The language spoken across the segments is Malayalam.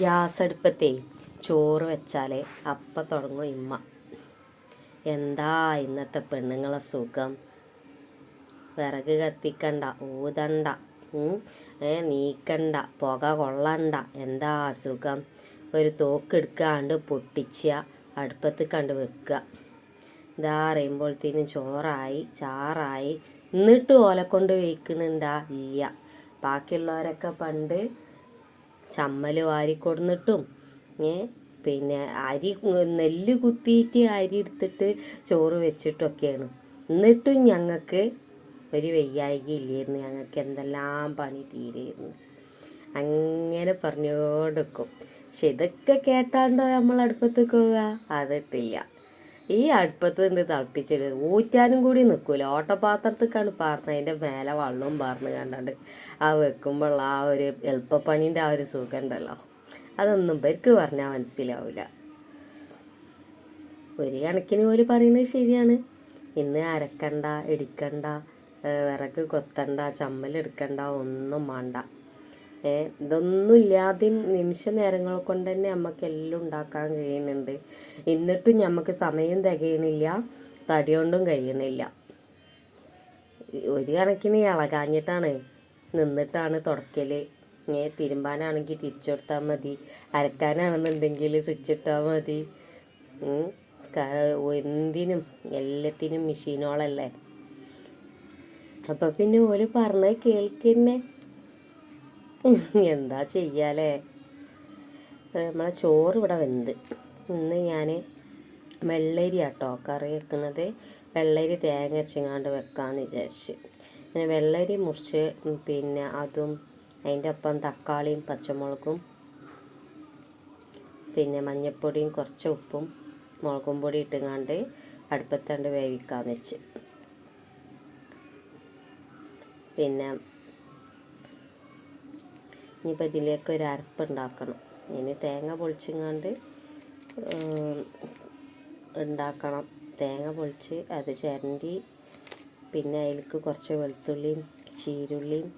ഗ്യാസ് അടുപ്പത്തേ ചോറ് വെച്ചാലേ അപ്പം തുടങ്ങും ഇമ്മ. എന്താ ഇന്നത്തെ പെണ്ണുങ്ങളെ സുഖം? വിറക് കത്തിക്കണ്ട ഊതണ്ട നീക്കണ്ട പുക കൊള്ളണ്ട. എന്താ സുഖം? ഒരു തോക്കെടുക്കാണ്ട് പൊട്ടിച്ച അടുപ്പത്ത് കണ്ട് വെക്കുക. ഇതാ അറിയുമ്പോഴത്തേനും ചോറായി ചാറായി. എന്നിട്ട് ഓല കൊണ്ട് ഇല്ല ബാക്കിയുള്ളവരൊക്കെ പണ്ട് ചമ്മൽ വാരിക്കൊടുന്നിട്ടും പിന്നെ അരി നെല്ല് കുത്തിയിട്ട് അരി എടുത്തിട്ട് ചോറ് വെച്ചിട്ടൊക്കെയാണ്. എന്നിട്ടും ഞങ്ങൾക്ക് ഒരു വെയ്യായിക ഇല്ലായിരുന്നു. ഞങ്ങൾക്ക് എന്തെല്ലാം പണി തീരെയിരുന്നു അങ്ങനെ പറഞ്ഞുകൊണ്ടിരിക്കും പക്ഷെ ഇതൊക്കെ കേട്ടാണ്ടോ നമ്മൾ അടുപ്പത്ത് പോവുക അതിട്ടില്ല ഈ അടുപ്പത്ത് നിന്ന് തിളപ്പിച്ചിട്ട് ഊറ്റാനും കൂടി നിൽക്കൂല ഓട്ടപാത്രത്തേക്കാണ് പാർന്ന് അതിന്റെ മേലെ വെള്ളവും പാർന്ന് കണ്ടാണ്ട് ആ വെക്കുമ്പോൾ ആ ഒരു എളുപ്പപ്പണീന്റെ ആ ഒരു സുഖം ഉണ്ടല്ലോ അതൊന്നും ഇവർക്ക് പറഞ്ഞാൽ മനസ്സിലാവില്ല ഒരു കണക്കിന് ഒരു പറയുന്നത് ശരിയാണ്. ഇന്ന് അരക്കണ്ട ഇടിക്കണ്ട വിറക് കൊത്തണ്ട ചമ്മലെടുക്കണ്ട ഒന്നും വേണ്ട ഏ ഇതൊന്നും നിമിഷ നേരങ്ങൾ കൊണ്ട് തന്നെ നമുക്ക് എല്ലാം ഉണ്ടാക്കാൻ കഴിയുന്നുണ്ട്. എന്നിട്ടും നമുക്ക് സമയം തികയണില്ല തടി കൊണ്ടും കഴിയണില്ല. ഒരു കണക്കിന് ഇളകാഞ്ഞിട്ടാണ് നിന്നിട്ടാണ് തുടക്കൽ ഇങ്ങനെ തിരുമ്പാനാണെങ്കിൽ തിരിച്ചു കൊടുത്താൽ മതി. അരക്കാനാണെന്നുണ്ടെങ്കിൽ സ്വിച്ച് ഇട്ടാൽ മതി. എന്തിനും എല്ലാത്തിനും മെഷീനോളല്ലേ അപ്പം പിന്നെ ഓൽ പറഞ്ഞത് കേൾക്കുന്നേ. എന്താ ചെയ്യാലേ? നമ്മളെ ചോറ് ഇവിടെ വെന്ത്. ഇന്ന് ഞാൻ വെള്ളരി ആട്ടോ കറി വെക്കുന്നത്. വെള്ളരി തേങ്ങ അരച്ചിങ്ങാണ്ട് വെക്കാമെന്ന് വിചാരിച്ച്. പിന്നെ വെള്ളരി മുറിച്ച് പിന്നെ അതും അതിന്റെ ഒപ്പം തക്കാളിയും പച്ചമുളകും പിന്നെ മഞ്ഞൾപ്പൊടിയും കുറച്ച് ഉപ്പും മുളകും പൊടി ഇട്ടുങ്ങാണ്ട് അടുപ്പത്തണ്ട് വേവിക്കാൻ വെച്ച്. പിന്നെ ഇനിയിപ്പോൾ ഇതിലേക്ക് ഒരു അരപ്പ് ഉണ്ടാക്കണം. ഇനി തേങ്ങ പൊളിച്ചിങ്ങാണ്ട് ഉണ്ടാക്കണം. തേങ്ങ പൊളിച്ച് അത് ചിരണ്ടി പിന്നെ അതിലേക്ക് കുറച്ച് വെളുത്തുള്ളിയും ചീരുള്ളിയും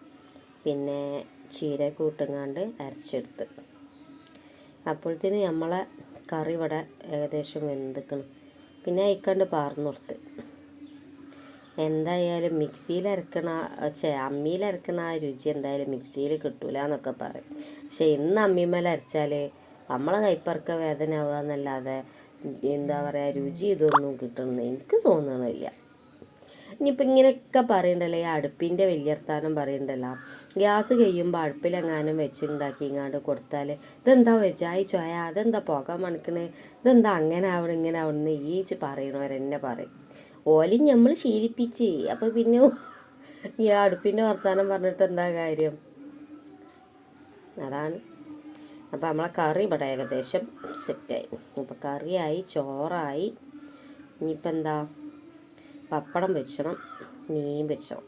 പിന്നെ ചീര കൂട്ടുങ്ങാണ്ട് അരച്ചെടുത്ത്. അപ്പോഴത്തേന് നമ്മളെ കറി ഇവിടെ ഏകദേശം വെന്തിക്കണം. പിന്നെ അയക്കാണ്ട് പാർന്നു കൊടുത്ത് എന്തായാലും മിക്സിയിൽ അരക്കണ ചേ അമ്മിയിൽ അരക്കണ ആ രുചി എന്തായാലും മിക്സിയിൽ കിട്ടൂല എന്നൊക്കെ പറയും. പക്ഷെ ഇന്ന് അമ്മിമേൽ അരച്ചാൽ നമ്മളെ കൈപ്പറക്ക വേദന ആവുക എന്നല്ലാതെ എന്താ പറയുക രുചി ഇതൊന്നും കിട്ടണമെന്ന് എനിക്ക് തോന്നണില്ല. ഇനിയിപ്പോൾ ഇങ്ങനെയൊക്കെ പറയണ്ടല്ലോ ഈ അടുപ്പിന്റെ വലിയർത്താനം പറയണ്ടല്ലോ. ഗ്യാസ് കഴിയുമ്പോൾ അടുപ്പിലെങ്ങാനും വെച്ചുണ്ടാക്കി ഇങ്ങാണ്ട് കൊടുത്താൽ ഇതെന്താ വെച്ചായി ചോയ അതെന്താ പുക മണക്കണേ ഇതെന്താ അങ്ങനെ ആവണം ഇങ്ങനെ ആവണമെന്ന് ഈ ച് പറയണവരെന്നെ പറയും. ഓലും നമ്മൾ ശീലിപ്പിച്ച്. അപ്പോൾ പിന്നെ ഈ അടുപ്പിന്റെ വർത്താനം പറഞ്ഞിട്ട് എന്താ കാര്യം? അതാണ്. അപ്പോൾ നമ്മളെ കറി ഇവിടെ ഏകദേശം സെറ്റായി. അപ്പോൾ കറിയായി ചോറായി. ഇനിയിപ്പോൾ എന്താ? പപ്പടം പൊരിച്ചണം മീൻ പൊരിച്ചണം.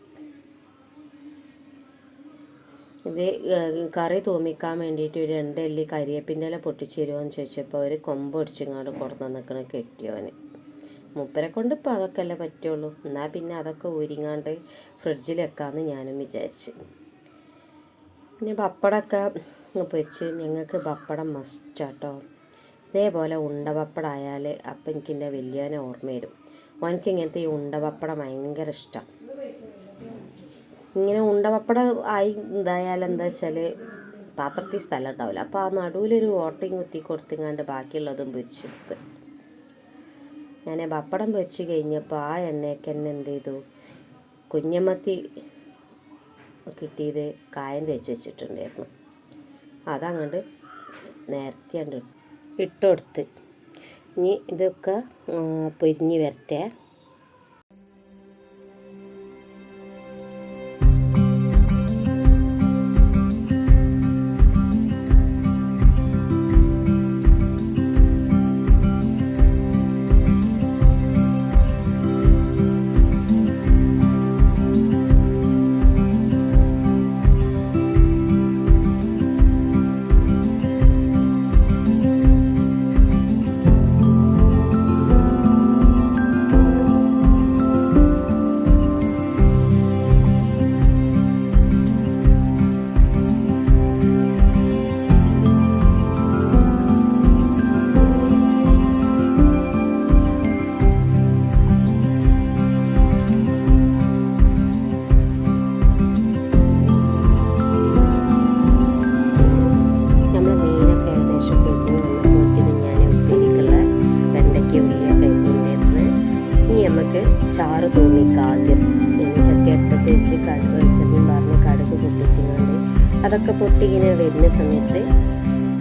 ഇത് കറി തൂമിക്കാൻ വേണ്ടിയിട്ട് ഒരു രണ്ട് എല്ലി കരിയേപ്പിന്റെ പൊട്ടിച്ചു തരുമോ എന്ന് ചോദിച്ചപ്പോൾ ഒരു കൊമ്പ് ഒടിച്ചിങ്ങാണ്ട് കൊടുന്ന് നിൽക്കണ മൂപ്പരെ കൊണ്ട് ഇപ്പോൾ അതൊക്കെ അല്ലേ പറ്റുള്ളൂ. എന്നാൽ പിന്നെ അതൊക്കെ ഊരിങ്ങാണ്ട് ഫ്രിഡ്ജിൽ വെക്കാമെന്ന് ഞാനും വിചാരിച്ച്. പിന്നെ പപ്പടമൊക്കെ പൊരിച്ച് ഞങ്ങൾക്ക് പപ്പടം മസ്റ്റാട്ടോ ഇതേപോലെ ഉണ്ട പപ്പടം ആയാൽ അപ്പം എനിക്ക് എന്റെ വലിയവനെ ഓർമ്മ വരും. അവനക്ക് ഇങ്ങനത്തെ ഈ ഉണ്ട പപ്പടം ഭയങ്കര ഇഷ്ടം. ഇങ്ങനെ ഉണ്ട പപ്പടം ആയി ഇതായാൽ എന്താ വെച്ചാൽ പാത്രത്തിൽ സ്ഥലം ഉണ്ടാവില്ല. അപ്പോൾ ആ നടുവിലൊരു ഓട്ടയും കുത്തി കൊടുത്തിങ്ങാണ്ട് ബാക്കിയുള്ളതും പൊരിച്ചെടുത്ത്. ഞാൻ പപ്പടം പൊരിച്ച് കഴിഞ്ഞപ്പോൾ ആ എണ്ണയൊക്കെ തന്നെ എന്ത് ചെയ്തു? കുഞ്ഞമ്മത്തി കിട്ടിയത് കായം തേച്ച് വെച്ചിട്ടുണ്ടായിരുന്നു. അതങ്ങോട്ട് നേരത്തെ ഉണ്ട് ഇട്ടുകൊടുത്ത് ഇനി ഇതൊക്കെ പൊരിഞ്ഞ് വരട്ടെ. പൊട്ടി ഇങ്ങനെ വരുന്ന സമയത്ത്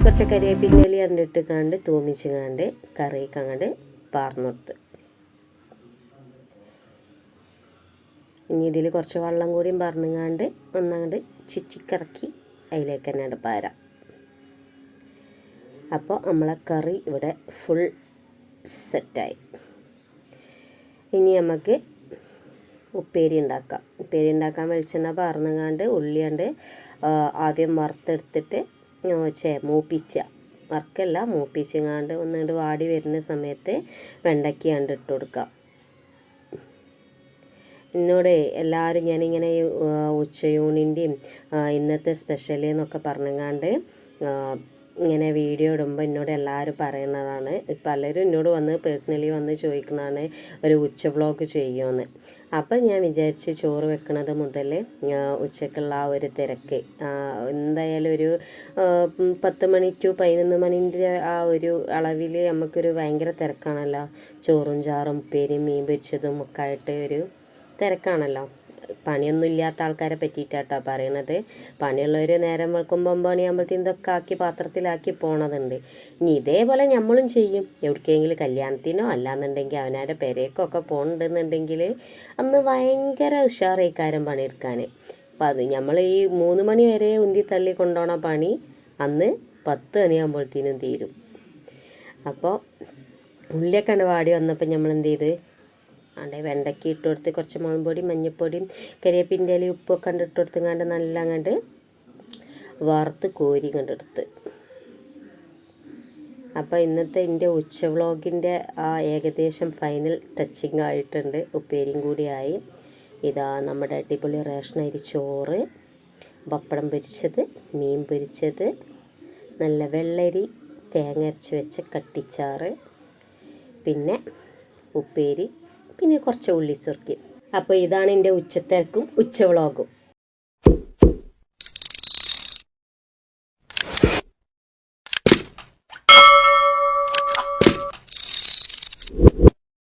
കുറച്ച് കരിവേപ്പിന്റെ കണ്ടിട്ട് കണ്ട് തൂമിച്ച് കണ്ട് കറിയൊക്കെ അങ്ങോട്ട് പാർന്നൊടുത്ത്. ഇനി ഇതിൽ കുറച്ച് വെള്ളം കൂടിയും പറഞ്ഞുങ്ങാണ്ട് ഒന്നങ്ങോട്ട് ചുറ്റിക്കറക്കി അതിലേക്ക് തന്നെ പാരാം. അപ്പോൾ നമ്മളെ കറി ഇവിടെ ഫുൾ സെറ്റായി ഇനി നമുക്ക് ഉപ്പേരി ഉണ്ടാക്കാം. ഉപ്പേരി ഉണ്ടാക്കാൻ വെളിച്ചെണ്ണ പറന്നുങ്ങാണ്ട് ഉള്ളിയാണ്ട് ആദ്യം വറുത്തെടുത്തിട്ട് ചേ മൂപ്പിച്ച. വറുക്കല്ല മൂപ്പിച്ചങ്ങാണ്ട് ഒന്നുകൊണ്ട് വാടി വരുന്ന സമയത്ത് വെണ്ടയ്ക്കാണ്ട് ഇട്ട് കൊടുക്കാം. എന്നോട് എല്ലാവരും ഞാനിങ്ങനെ ഉച്ചയൂണിന്റെയും ഇന്നത്തെ സ്പെഷ്യൽ എന്നൊക്കെ പറഞ്ഞങ്ങാണ്ട് ഇങ്ങനെ വീഡിയോ ഇടുമ്പോൾ എന്നോട് എല്ലാവരും പറയുന്നതാണ് പലരും എന്നോട് വന്ന് പേഴ്സണലി വന്ന് ചോദിക്കുന്നതാണ് ഒരു ഉച്ച വ്ളോഗ് ചെയ്യുമെന്ന് അപ്പം ഞാൻ വിചാരിച്ച് ചോറ് വെക്കണത് മുതൽ ഉച്ചക്കുള്ള ആ ഒരു തിരക്ക്. എന്തായാലും ഒരു പത്ത് മണി ടു പതിനൊന്ന് മണിന്റെ ആ ഒരു അളവിൽ നമുക്കൊരു ഭയങ്കര തിരക്കാണല്ലോ. ചോറും ചാറും ഉപ്പേരിയും മീൻ പൊരിച്ചതും ഒക്കെ ആയിട്ട് ഒരു തിരക്കാണല്ലോ. പണിയൊന്നും ഇല്ലാത്ത ആൾക്കാരെ പറ്റിയിട്ടാട്ടോ പറയണത്. പണിയുള്ളവർ നേരം വെളുക്കുമ്പോൾ ഒമ്പത് മണിയാകുമ്പോഴത്തേക്കും ഇതൊക്കെ ആക്കി പാത്രത്തിലാക്കി പോണതുണ്ട്. ഇനി ഇതേപോലെ നമ്മളും ചെയ്യും. എവിടേക്കെങ്കിലും കല്യാണത്തിനോ അല്ലാന്നുണ്ടെങ്കിൽ അവനാരുടെ പെരേക്കൊക്കെ പോകണമെന്നുണ്ടെങ്കിൽ അന്ന് ഭയങ്കര ഉഷാറേക്കാരം പണിയെടുക്കാൻ അപ്പം അത് നമ്മൾ ഈ മൂന്ന് മണി വരെ ഉന്തി തള്ളി കൊണ്ടുപോണ പണി അന്ന് പത്ത് മണിയാകുമ്പോഴത്തേനും തീരും. അപ്പോൾ ഉള്ളിയൊക്കെ വാടി വന്നപ്പോൾ നമ്മൾ എന്ത് ചെയ്ത് ആണ്ടെ വെണ്ടയ്ക്ക് ഇട്ട് കൊടുത്ത് കുറച്ച് മുളക് പൊടി മഞ്ഞൾപ്പൊടിയും കരിയേപ്പിന്റെ ഇലയും ഉപ്പൊക്കെ കണ്ട് ഇട്ട് കൊടുത്തങ്ങാണ്ട് നല്ല അങ്ങോട്ട് വറുത്ത് കോരി കണ്ടെടുത്ത് അപ്പോൾ ഇന്നത്തെ എന്റെ ഉച്ച വ്ളോഗിന്റെ ആ ഏകദേശം ഫൈനൽ ടച്ചിങ് ആയിട്ടുണ്ട്. ഉപ്പേരിയും കൂടിയായി ഇതാ നമ്മുടെ അടിപൊളി റേഷൻ അരി ചോറ് പപ്പടം പൊരിച്ചത് മീൻ പൊരിച്ചത് നല്ല വെള്ളരി തേങ്ങ അരച്ച് വെച്ച കട്ടിച്ചാറ് പിന്നെ ഉപ്പേരി പിന്നെ കുറച്ച് ഉള്ളി സുർക്കി. അപ്പോൾ ഇതാണ് എന്റെ ഉച്ചത്തേക്കും ഉച്ച വ്ളോഗും